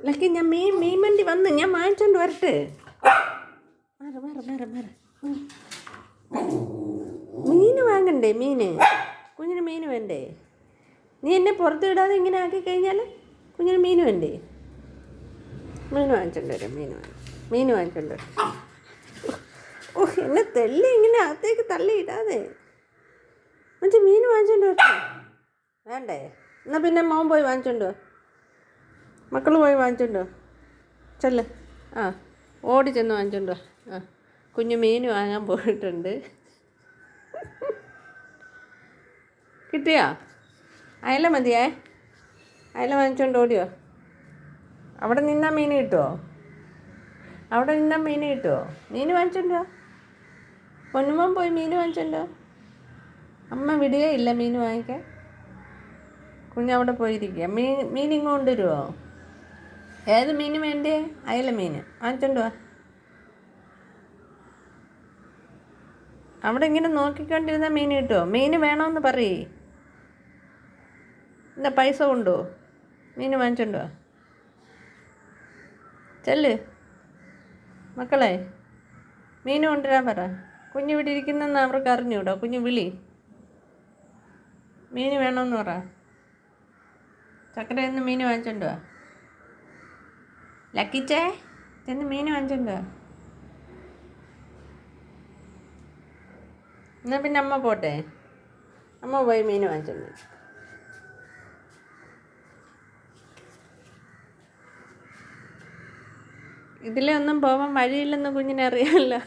Lucky ഞാൻ മീൻ മീൻ വണ്ടി വന്ന് ഞാൻ വാങ്ങിച്ചോണ്ട് വരട്ടെ. മാറ മാറ മാറ മാറ. മീൻ വാങ്ങണ്ടേ മീന്? കുഞ്ഞിന് മീൻ വേണ്ടേ? നീ എന്നെ പുറത്ത് വിടാതെ ഇങ്ങനെ ആക്കി കഴിഞ്ഞാൽ കുഞ്ഞിന് മീൻ വേണ്ടേ? മീൻ വാങ്ങിച്ചോണ്ട് വരാം മീൻ വാങ്ങി മീൻ വാങ്ങിച്ചോണ്ട് വരാം. ഓ എന്നെ തെല്ലി ഇങ്ങനെ അകത്തേക്ക് തള്ളി ഇടാതെ. മറ്റേ മീൻ വാങ്ങിച്ചോണ്ട് വരട്ടെ. വേണ്ടേ? എന്നാൽ പിന്നെ മോൻ പോയി വാങ്ങിച്ചോണ്ട് വാ. മക്കൾ പോയി വാങ്ങിച്ചോണ്ടോ ചല്ല്. ആ ഓടി ചെന്ന് വാങ്ങിച്ചോണ്ടോ ആ കുഞ്ഞു മീൻ വാങ്ങാൻ പോയിട്ടുണ്ട്. കിട്ടിയോ? അയല മതിയേ. അയല വാങ്ങിച്ചോണ്ട് ഓടിയോ അവിടെ നിന്നാ മീൻ കിട്ടുമോ അവിടെ നിന്നാ മീൻ കിട്ടുമോ മീൻ വാങ്ങിച്ചോണ്ടോ പൊന്നുമോൻ പോയി മീൻ വാങ്ങിച്ചോണ്ടോ അമ്മ വിടുകയില്ല മീൻ വാങ്ങിക്കാൻ. കുഞ്ഞവിടെ പോയിരിക്കുക. മീൻ മീൻ ഇങ്ങ് കൊണ്ടുവരുമോ ഏത് മീൻ വേണ്ടേ? അയല മീൻ വാങ്ങിച്ചോണ്ട് വാ. അവിടെ ഇങ്ങനെ നോക്കിക്കൊണ്ടിരുന്ന മീൻ കിട്ടുമോ മീൻ വേണമെന്ന് പറയേ. എന്താ പൈസ കൊണ്ടോ? മീൻ വാങ്ങിച്ചോണ്ട് വാ. ചെല്ല്. മക്കളെ മീൻ കൊണ്ടുവരാൻ പറ. കുഞ്ഞ് ഇവിടെ ഇരിക്കുന്നെന്ന് അവർക്ക് അറിഞ്ഞൂടോ? കുഞ്ഞ് വിളി. മീൻ വേണമെന്ന് പറ. ചക്കരയിൽ നിന്ന് മീൻ വാങ്ങിച്ചോണ്ട് വാ. ലക്കിച്ചേ ചെന്ന് മീൻ വാങ്ങിച്ചിട്ടുണ്ട് എന്നാൽ പിന്നെ അമ്മ പോട്ടെ. അമ്മ പോയി മീൻ വാങ്ങിച്ചിട്ടുണ്ട് ഇതിലെ ഒന്നും പോവാൻ വഴിയില്ലെന്ന് കുഞ്ഞിനറിയാമല്ലോ